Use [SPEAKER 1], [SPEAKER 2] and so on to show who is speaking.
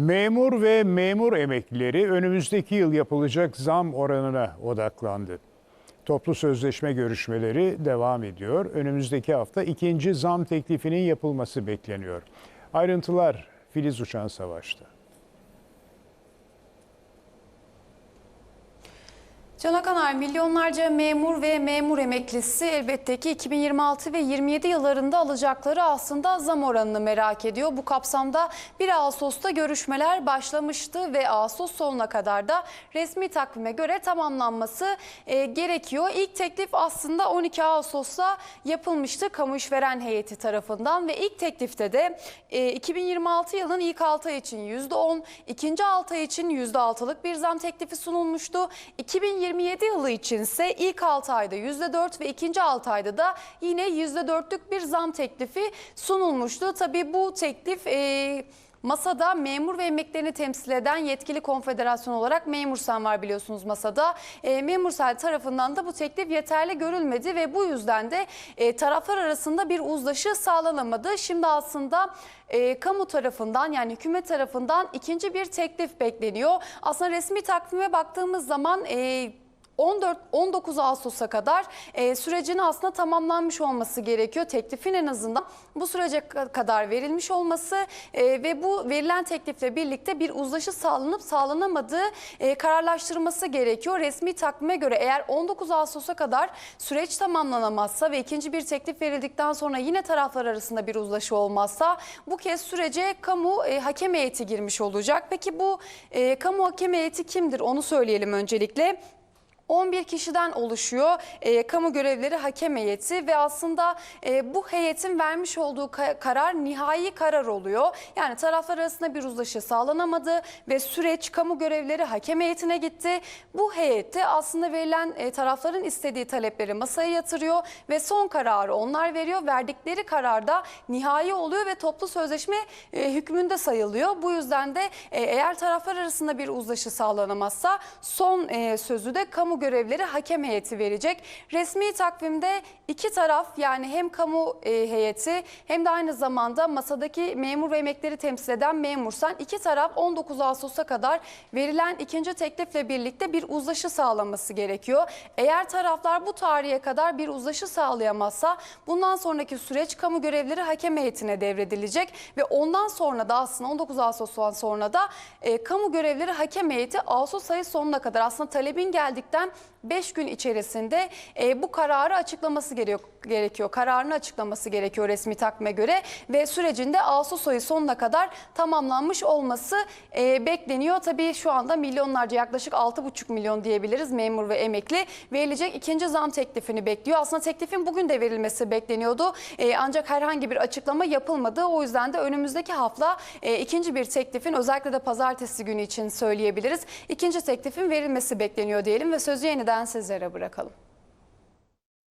[SPEAKER 1] Memur ve memur emeklileri önümüzdeki yıl yapılacak zam oranına odaklandı. Toplu sözleşme görüşmeleri devam ediyor. Önümüzdeki hafta ikinci zam teklifinin yapılması bekleniyor. Ayrıntılar Filiz Uçan Savaş'ta.
[SPEAKER 2] Can Akanar, milyonlarca memur ve memur emeklisi elbette ki 2026 ve 27 yıllarında alacakları aslında zam oranını merak ediyor. Bu kapsamda 1 Ağustos'ta görüşmeler başlamıştı ve Ağustos sonuna kadar da resmi takvime göre tamamlanması e, gerekiyor. İlk teklif aslında 12 Ağustos'ta yapılmıştı kamu işveren heyeti tarafından ve ilk teklifte de e, 2026 yılın ilk 6 ay için %10, ikinci 6 ay için %6'lık bir zam teklifi sunulmuştu. 2027 yılı içinse ilk 6 ayda %4 ve ikinci 6 ayda da yine %4'lük bir zam teklifi sunulmuştu. Tabii bu teklif e, masada memur ve emeklerini temsil eden yetkili konfederasyon olarak Memursen var biliyorsunuz masada. E, Memursel tarafından da bu teklif yeterli görülmedi ve bu yüzden de e, taraflar arasında bir uzlaşı sağlanamadı. Şimdi aslında e, kamu tarafından yani hükümet tarafından ikinci bir teklif bekleniyor. Aslında resmi takvime baktığımız zaman e, 14 19 Ağustos'a kadar e, sürecin aslında tamamlanmış olması gerekiyor. Teklifin en azından bu sürece ka- kadar verilmiş olması e, ve bu verilen teklifle birlikte bir uzlaşı sağlanıp sağlanamadığı e, kararlaştırılması gerekiyor. Resmi takvime göre eğer 19 Ağustos'a kadar süreç tamamlanamazsa ve ikinci bir teklif verildikten sonra yine taraflar arasında bir uzlaşı olmazsa bu kez sürece kamu e, hakem heyeti girmiş olacak. Peki bu e, kamu hakem heyeti kimdir onu söyleyelim öncelikle. 11 kişiden oluşuyor e, kamu görevleri hakem heyeti ve aslında e, bu heyetin vermiş olduğu ka- karar nihai karar oluyor. Yani taraflar arasında bir uzlaşı sağlanamadı ve süreç kamu görevleri hakem heyetine gitti. Bu heyette aslında verilen e, tarafların istediği talepleri masaya yatırıyor ve son kararı onlar veriyor. Verdikleri kararda nihai oluyor ve toplu sözleşme e, hükmünde sayılıyor. Bu yüzden de e, eğer taraflar arasında bir uzlaşı sağlanamazsa son e, sözü de kamu görevleri hakem heyeti verecek. Resmi takvimde iki taraf yani hem kamu e, heyeti hem de aynı zamanda masadaki memur ve emekleri temsil eden memursan iki taraf 19 Ağustos'a kadar verilen ikinci teklifle birlikte bir uzlaşı sağlaması gerekiyor. Eğer taraflar bu tarihe kadar bir uzlaşı sağlayamazsa bundan sonraki süreç kamu görevleri hakem heyetine devredilecek ve ondan sonra da aslında 19 Ağustos'tan sonra da e, kamu görevleri hakem heyeti Ağustos ayı sonuna kadar aslında talebin geldikten 5 gün içerisinde e, bu kararı açıklaması gerekiyor, gerekiyor. Kararını açıklaması gerekiyor resmi takvime göre ve sürecinde Ağustos ayı sonuna kadar tamamlanmış olması e, bekleniyor. Tabii şu anda milyonlarca yaklaşık 6,5 milyon diyebiliriz memur ve emekli verilecek ikinci zam teklifini bekliyor. Aslında teklifin bugün de verilmesi bekleniyordu. E, ancak herhangi bir açıklama yapılmadı. O yüzden de önümüzdeki hafta e, ikinci bir teklifin özellikle de pazartesi günü için söyleyebiliriz. İkinci teklifin verilmesi bekleniyor diyelim ve sözü yeniden sizlere bırakalım.